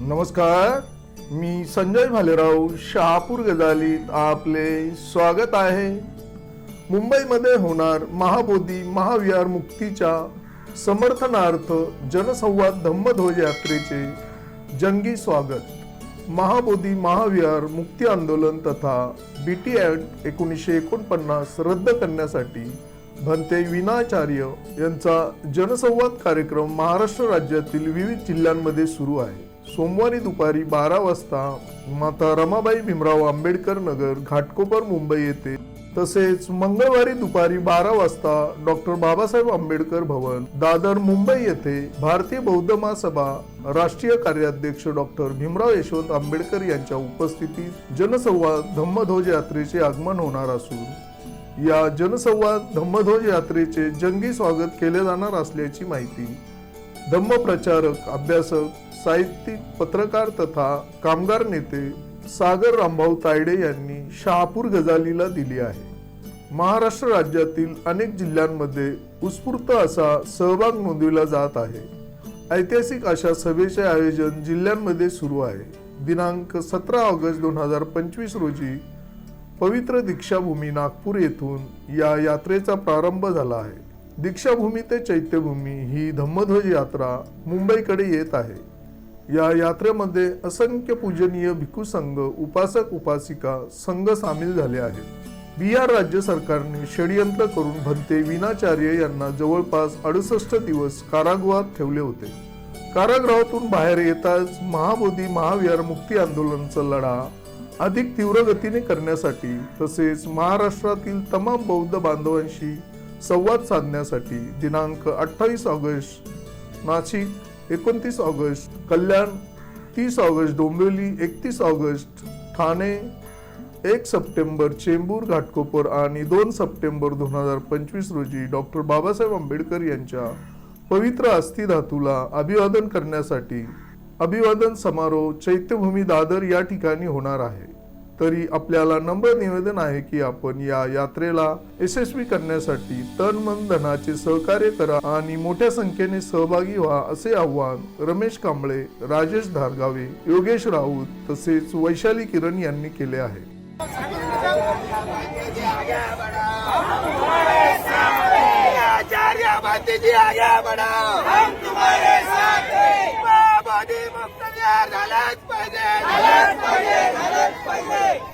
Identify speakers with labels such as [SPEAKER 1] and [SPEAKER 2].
[SPEAKER 1] नमस्कार मी संजय भालेराव शहापूर गजालीत आपले स्वागत आहे. मुंबईमध्ये होणार महाबोधी महाविहार मुक्तीच्या समर्थनार्थ जनसंवाद धम्मध्वज यात्रेचे जंगी स्वागत. महाबोधी महाविहार मुक्ती आंदोलन तथा बी टी ॲक्ट एकोणीसशे एकोणपन्नास रद्द करण्यासाठी भंते विनाचार्य यांचा जनसंवाद कार्यक्रम महाराष्ट्र राज्यातील विविध जिल्ह्यांमध्ये सुरू आहे. सोमवारी दुपारी बारा वाजता माता रमाबाई भीमराव आंबेडकर नगर घाटकोपर मुंबई येथे. तसेच मंगळवारी दुपारी बारा वाजता डॉक्टर बाबासाहेब आंबेडकर भवन दादर मुंबई येथे भारतीय बौद्ध महासभा राष्ट्रीय कार्याध्यक्ष डॉक्टर भीमराव यशवंत आंबेडकर यांच्या उपस्थितीत जनसंवाद धम्मध्वज यात्रेचे आगमन होणार असून या जनसंवाद धम्मध्वज यात्रेचे जंगी स्वागत केले जाणार असल्याची माहिती धम्मप्रचारक अभ्यासक साहित्यिक पत्रकार तथा कामगार नेते सागर रामभाऊ तायडे यांनी शहापूर गजालीला दिली आहे. महाराष्ट्र राज्यातील अनेक जिल्ह्यांमध्ये उत्स्फूर्त असा सहभाग नोंदविला जात आहे. ऐतिहासिक अशा सभेचे आयोजन जिल्ह्यांमध्ये सुरू आहे. दिनांक सतरा ऑगस्ट दोन हजार पंचवीस रोजी पवित्र दीक्षाभूमी नागपूर येथून या यात्रेचा प्रारंभ झाला आहे. दीक्षाभूमी ते चैत्यभूमी ही धम्मध्वज यात्रा मुंबईकडे येत आहे. या यात्रेमध्ये असंख्य पूजनीय भिक्खू संघ उपासक उपासिका संघ सामील झाले आहेत. बिहार राज्य सरकारने षडयंत्र करून भंते विनाचार्य यांना जवळपास अडुसष्ट दिवस कारागृहात ठेवले होते. कारागृहातून बाहेर येताच महाबोधी महाविहार मुक्ती आंदोलनाचा लढा अधिक तीव्र गतीने करण्यासाठी तसेच महाराष्ट्रातील तमाम बौद्ध बांधवांशी संवाद साधण्यासाठी दिनांक अठ्ठावीस ऑगस्ट नाशिक एकोणतीस ऑगस्ट कल्याण तीस ऑगस्ट डोंबिवली एकतीस ऑगस्ट ठाणे एक सप्टेंबर चेंबूर घाटकोपर आणि दोन सप्टेंबर दोन हजार पंचवीस रोजी डॉक्टर बाबासाहेब आंबेडकर यांच्या पवित्र अस्थिधातूला अभिवादन करण्यासाठी अभिवादन समारोह चैत्यभूमी दादर या ठिकाणी होणार आहे. तरी आपल्याला नम्र निवेदन आहे की आपण या यात्रेला यशस्वी करण्यासाठी तन मन धनाचे सहकार्य करा आणि मोठ्या संख्येने सहभागी व्हा असे आवाहन रमेश कांबळे राजेश धारगावे योगेश राऊत तसेच वैशाली किरण यांनी केले आहे
[SPEAKER 2] झालाच पाहिजे झालाच पाहिजे झालाच पाहिजे